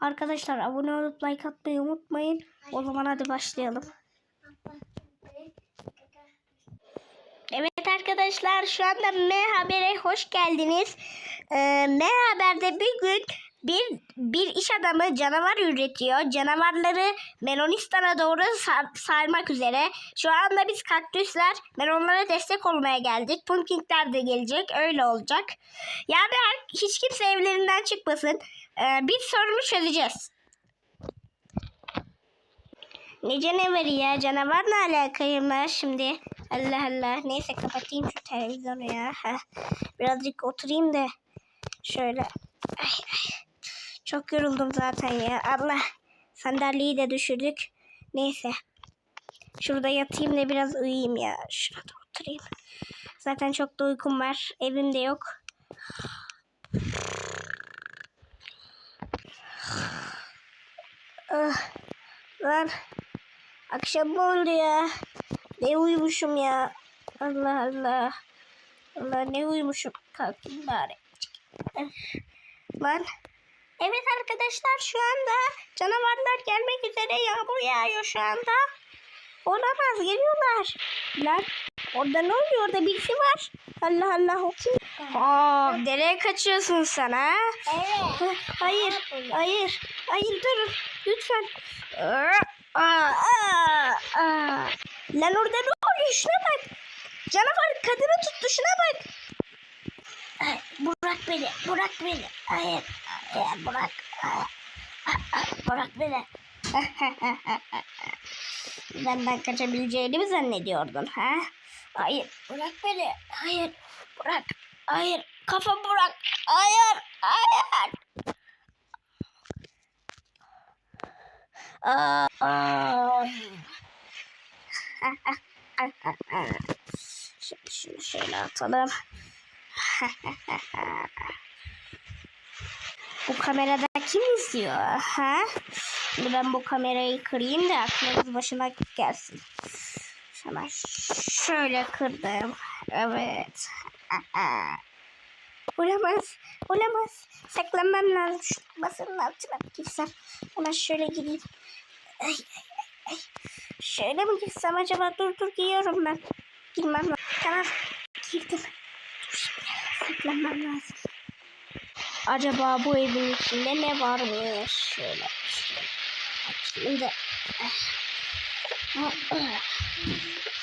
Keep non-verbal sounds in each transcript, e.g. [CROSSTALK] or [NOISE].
Arkadaşlar abone olup like atmayı unutmayın. O zaman hadi başlayalım. Evet arkadaşlar şu anda M Haber'e hoş geldiniz. Ee, M Haber'de bir gün bir bir iş adamı canavar üretiyor. Canavarları Melonistan'a doğru sar- sarmak üzere. Şu anda biz kaktüsler melonlara destek olmaya geldik. Pumpkinler de gelecek. Öyle olacak. Yani her- hiç kimse evlerinden çıkmasın. Ee, bir sorunu çözeceğiz. Ne canavarı ya? Canavar ne alakayım şimdi? Allah Allah. Neyse kapatayım şu televizyonu ya. Birazcık oturayım da. Şöyle. Ay, ay. Çok yoruldum zaten ya. Allah. Sandalyeyi de düşürdük. Neyse. Şurada yatayım da biraz uyuyayım ya. Şurada oturayım. Zaten çok da uykum var. Evimde yok. Ah, lan. Akşam oldu ya? Ne uyumuşum ya? Allah Allah. Allah ne uyumuşum. Kalkayım bari. Lan. Evet arkadaşlar şu anda canavarlar gelmek üzere yağmur yağıyor şu anda. Olamaz geliyorlar. Lan orada ne oluyor orada birisi var. Allah Allah o kim? Aa, nereye kaçıyorsun sen ha? Evet. Hayır, hayır, hayır durun lütfen. Aa, aa, aa. Lan orada ne oluyor şuna bak. Canavar kadını tuttu şuna bak. Ay, bırak beni, bırak beni. Hayır, hayır aa, Bırak beni. [LAUGHS] Benden kaçabileceğini mi zannediyordun ha? Hayır, bırak beni. Hayır, bırak. Hayır, kafa bırak. Hayır, hayır. Aa, aa. [LAUGHS] Şimdi şunu şöyle atalım. Bu kamerada kim izliyor? Ha? Şimdi ben bu kamerayı kırayım da aklınız başına gelsin. Hemen şöyle kırdım. Evet. Olamaz. Olamaz. Saklanmam lazım. Şu masanın altına girsem. Hemen şöyle gireyim. Ay, ay, ay. Şöyle mi girsem acaba? Dur dur giyiyorum ben. Girmem lazım. Tamam. Girdim. Dur şimdi. Saklanmam lazım. Acaba bu evin içinde ne varmış? Şöyle. şöyle. Şimdi.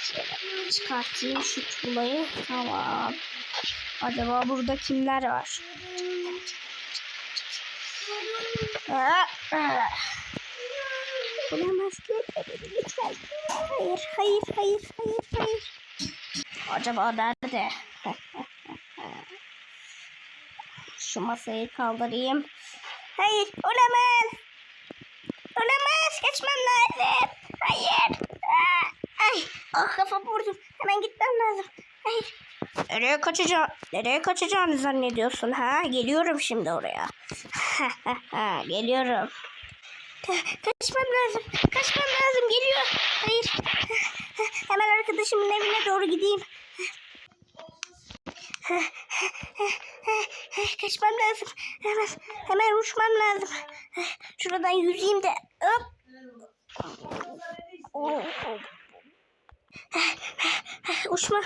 Şöyle çıkartayım şu tuğlayı. Tamam. Acaba burada kimler var? Ki. Lütfen. Hayır, hayır, hayır, hayır, hayır. Acaba nerede? Şu masayı kaldırayım. Hayır, olamaz. Olamaz, kaçmam lazım. Hayır. Ay, ah kafam vurdum. Hemen gitmem lazım. Hayır. Nereye kaçacağım? Nereye kaçacağını zannediyorsun ha? Geliyorum şimdi oraya. [LAUGHS] Geliyorum. Kaçmam lazım. Kaçmam lazım. Geliyor. Hayır. Hemen arkadaşımın evine doğru gideyim. [LAUGHS] Kaçmam lazım. Hemen, hemen uçmam lazım. Şuradan yüzeyim de. Hop. Uçma.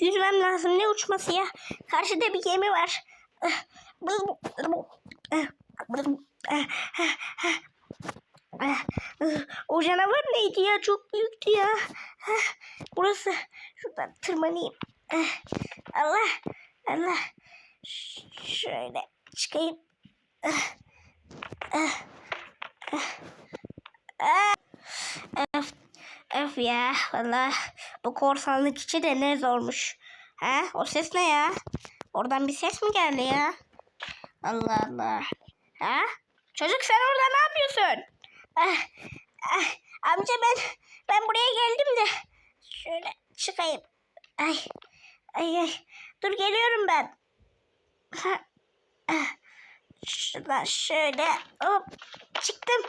Yüzmem lazım. Ne uçması ya? Karşıda bir gemi var. O canavar neydi ya? Çok büyüktü ya. Burası. Şuradan tırmanayım. Allah. Allah. Şöyle çıkayım. Öf, öf ya. Valla bu korsanlık içi de ne zormuş. Ha? O ses ne ya? Oradan bir ses mi geldi ya? Allah Allah. Ha? Çocuk sen orada ne yapıyorsun? Ah, ah, amca ben ben buraya geldim de şöyle çıkayım. Ay ay ay. Dur geliyorum ben. Ah, Şuradan şöyle hop çıktım.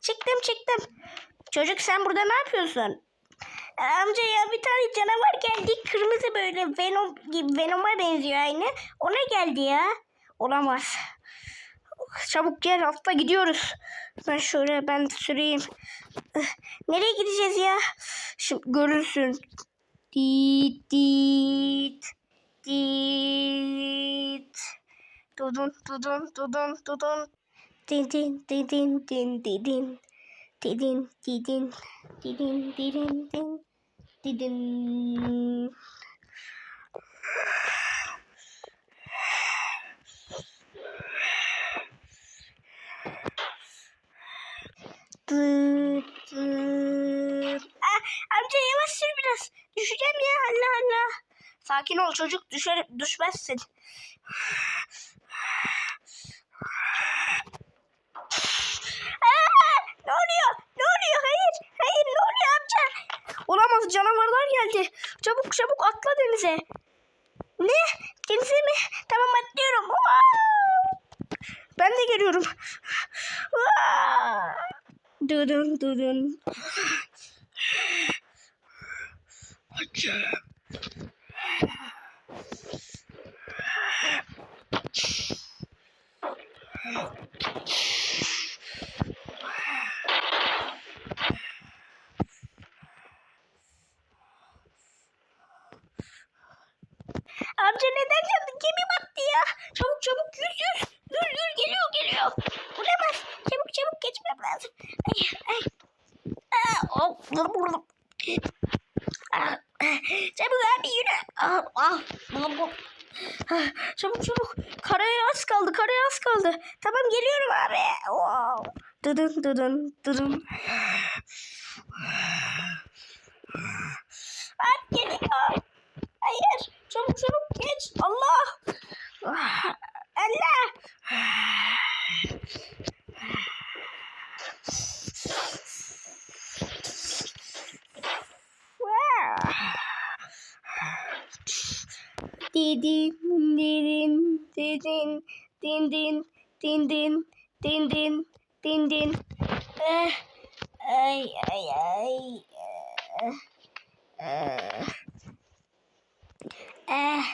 Çıktım çıktım. Çocuk sen burada ne yapıyorsun? Amca ya bir tane canavar geldi. Kırmızı böyle Venom gibi Venom'a benziyor aynı. Ona geldi ya. Olamaz. çabuk gel altta gidiyoruz. Ben şöyle ben süreyim. Eh, Nereye gideceğiz ya? Şimdi görürsün. Dit dit dit. Dudun dudun dudun dudun. Din din din din din din din. Didin didin didin didin din didin. Ah, amca yavaş sür biraz. Düşeceğim ya Allah Allah. Sakin ol çocuk düşer, düşmezsin. Ne oluyor? Ne oluyor? Hayır. Hayır ne oluyor amca? Olamaz canavarlar geldi. Çabuk çabuk atla denize. Ne? Denize mi? Tamam atlıyorum. Ben de geliyorum. Dudun dudun. Amca badass. Ah, ah, dur. Ah, Çabuk çabuk. Karaya az kaldı. Karaya az kaldı. Tamam geliyorum abi. Wow. Dıdın dıdın dıdın. Abi geliyor. Hayır. Çabuk çabuk geç. Allah. Ah, Allah. Didin, didin, didin, din din, din din, din din, din din. Eh, ay, ay, ay. Eh, eh.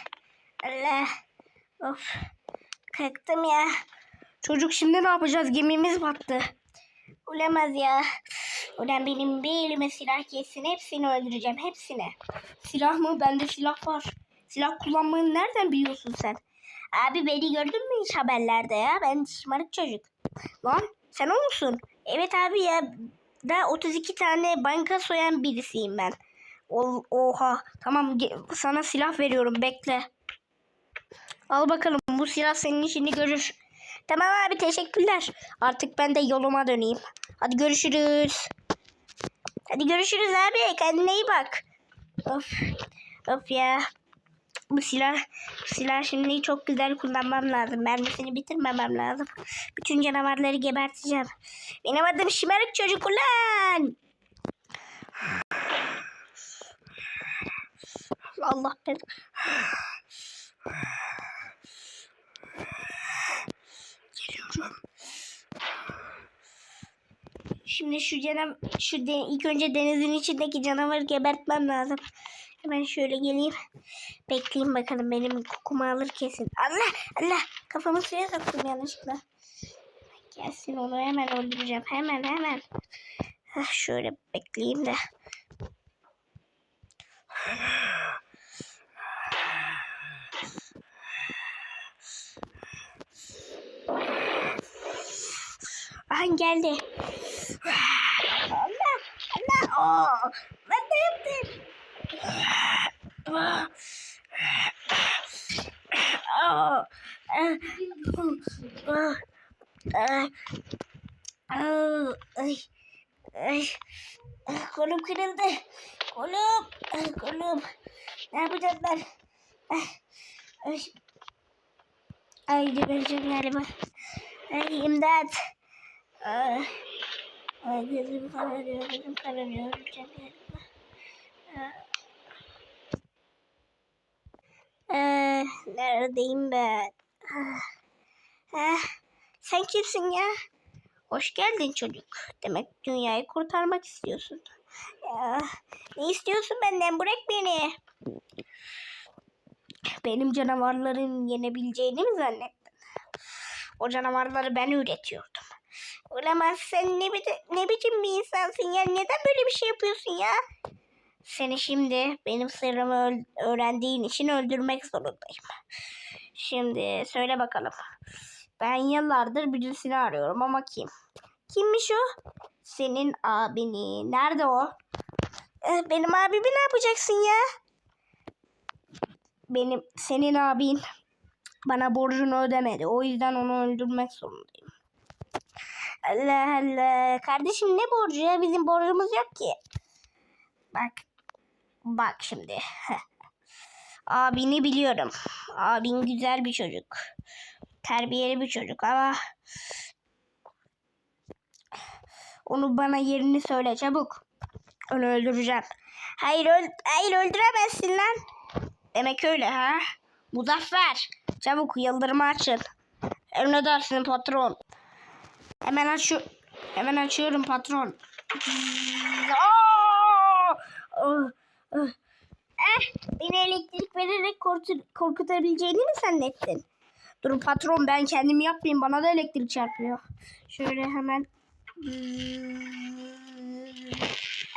Allah. Of. Kalktım ya. Çocuk şimdi ne yapacağız? Gemimiz battı. Olamaz ya. Ulan benim bir elime silah geçsin. Hepsini öldüreceğim. Hepsini. Silah mı? Bende silah var. Silah kullanmayı nereden biliyorsun sen? Abi beni gördün mü hiç haberlerde ya? Ben şımarık çocuk. Lan sen o musun? Evet abi ya. Ben 32 tane banka soyan birisiyim ben. O- Oha. Tamam sana silah veriyorum bekle. Al bakalım bu silah senin işini görür. Tamam abi teşekkürler. Artık ben de yoluma döneyim. Hadi görüşürüz. Hadi görüşürüz abi. Kendine iyi bak. Of. Of ya. Bu silah, silah şimdi çok güzel kullanmam lazım. Mermisini bitirmemem lazım. Bütün canavarları geberteceğim. Benim adım şımarık çocuk ulan. Allah ben. Geliyorum. Şimdi şu canav şu de, ilk önce denizin içindeki canavarı gebertmem lazım. Hemen şöyle geleyim. Bekleyeyim bakalım benim kokumu alır kesin. Allah Allah kafamı suya soktum yanlışlıkla. Gelsin onu hemen öldüreceğim. Hemen hemen. Hah, şöyle bekleyeyim de. Aha geldi. Allah Allah. Oo, ben ne yaptım? Ah, Ay, ay, kolum kırıldı. Kolum, ay, kolum. Ne yapacağım ben? Ay, ay gebereceğim galiba. Ay, imdat. Ay, ay gözüm kararıyor, gözüm kararıyor. Öleceğim galiba. Neredeyim ben? Ah, ah, sen kimsin ya? Hoş geldin çocuk. Demek dünyayı kurtarmak istiyorsun. Ya, ne istiyorsun benden? Bırak beni. Benim canavarların yenebileceğini mi zannettin? O canavarları ben üretiyordum. Olamaz sen ne, bi- ne biçim bir insansın ya? Neden böyle bir şey yapıyorsun ya? Seni şimdi benim sırrımı öğrendiğin için öldürmek zorundayım. Şimdi söyle bakalım. Ben yıllardır birisini arıyorum ama kim? Kimmiş o? Senin abini. Nerede o? Eh, Benim abimi ne yapacaksın ya? Benim senin abin bana borcunu ödemedi. O yüzden onu öldürmek zorundayım. Allah Allah. Kardeşim ne borcu ya? Bizim borcumuz yok ki. Bak. Bak şimdi. [LAUGHS] Abini biliyorum. Abin güzel bir çocuk. Terbiyeli bir çocuk ama onu bana yerini söyle çabuk. Onu öldüreceğim. Hayır, öl hayır öldüremezsin lan. Demek öyle ha. Muzaffer. Çabuk yıldırımı açın. Emredersin patron. Hemen aç Hemen açıyorum patron. Aa! Ah. Eh, beni elektrik vererek korku- korkutabileceğini mi zannettin? Dur patron ben kendim yapmayayım bana da elektrik çarpıyor. Şöyle hemen.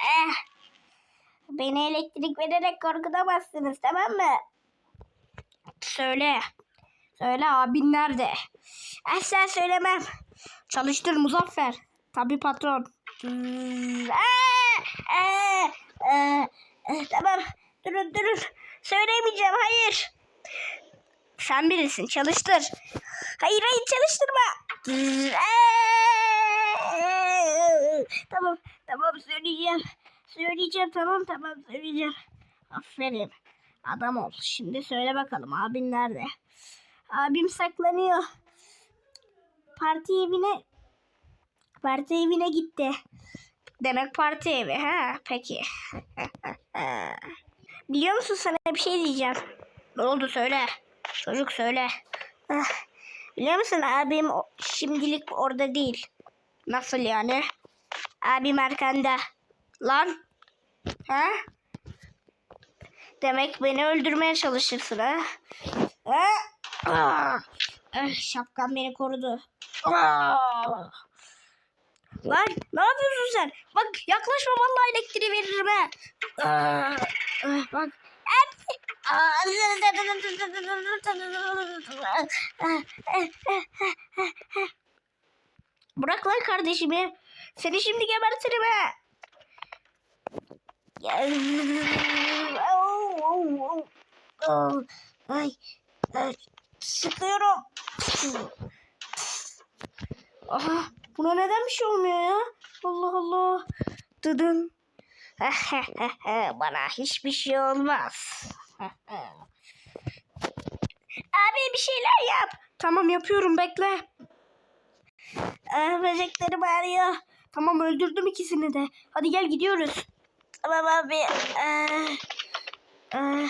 Eh, beni elektrik vererek korkutamazsınız tamam mı? Söyle. Söyle abin nerede? Asla söylemem. Çalıştır Muzaffer. Tabii patron. Aa, aa, aa. Eh, Tamam. Durun durun. Söylemeyeceğim. Hayır. Sen birisin. Çalıştır. Hayır hayır çalıştırma. Tamam. Tamam söyleyeceğim. Söyleyeceğim tamam tamam söyleyeceğim. Aferin. Adam ol. Şimdi söyle bakalım abin nerede? Abim saklanıyor. Parti evine parti evine gitti. Demek parti evi ha? Peki. [LAUGHS] Biliyor musun sana bir şey diyeceğim. Ne oldu söyle. Çocuk söyle. Ah, Biliyor musun abim şimdilik orada değil. Nasıl yani? Abim arkanda. Lan. Ha? Demek beni öldürmeye çalışırsın ha? Ha? Ah! Ah, şapkam beni korudu. Ah! Lan ne yapıyorsun sen? Bak yaklaşma vallahi elektriği veririm ah, bak. Bırak lan kardeşimi. Seni şimdi gebertirim. Ay, ay, sıkıyorum. Aha, buna neden bir şey olmuyor ya? Allah Allah. Dıdın. [LAUGHS] Bana hiçbir şey olmaz. [LAUGHS] Abi bir şeyler yap. Tamam yapıyorum bekle. Ah, böceklerim ağrıyor. Tamam öldürdüm ikisini de. Hadi gel gidiyoruz. Tamam abi. Ah, ah.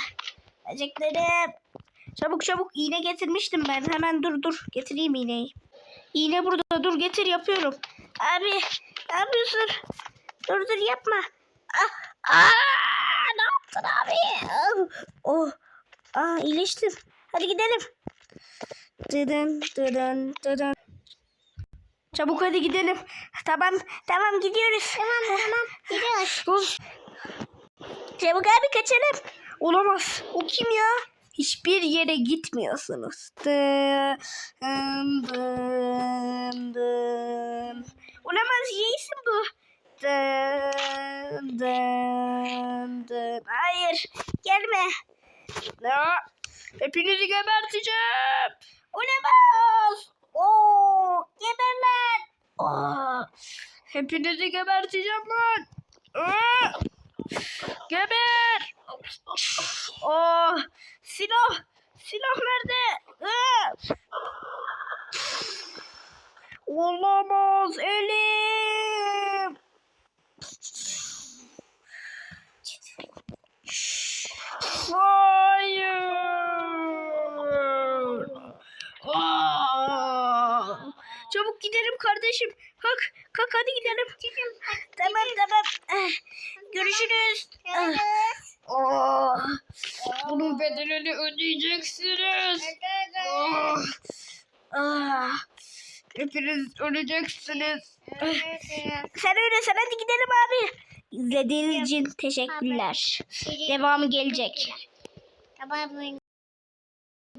Çabuk çabuk iğne getirmiştim ben. Hemen dur dur getireyim iğneyi. İğne burada dur getir yapıyorum. Abi ne yapıyorsun? Dur dur yapma. Ah, aa, ne yaptın abi? Ah, Oh, aa, iyileştim. Hadi gidelim. Dıdın dıdın dıdın. Çabuk hadi gidelim. Tamam tamam gidiyoruz. Tamam tamam gidiyoruz. Çabuk abi kaçalım. Olamaz. O kim ya? Hiçbir yere gitmiyorsunuz. Dım, dım, dım. Olamaz Jason bu. Dım, dım, dım. Hayır gelme. Ya, hepinizi geberteceğim. Olamaz. Oo, geber lan. Hepinizi geberteceğim lan. Aa, geber. Oh, silah. Silah nerede? Aa! Olamaz elim. Hayır. Aa! Çabuk gidelim kardeşim. Kalk, kalk hadi gidelim. Tamam tamam. Eh, Görüşürüz. Oh. Bunun bedelini ödeyeceksiniz. Oh. Ah. Hepiniz öleceksiniz. Sen öyle sen hadi gidelim abi. İzlediğiniz için teşekkürler. Devamı gelecek. Tamam.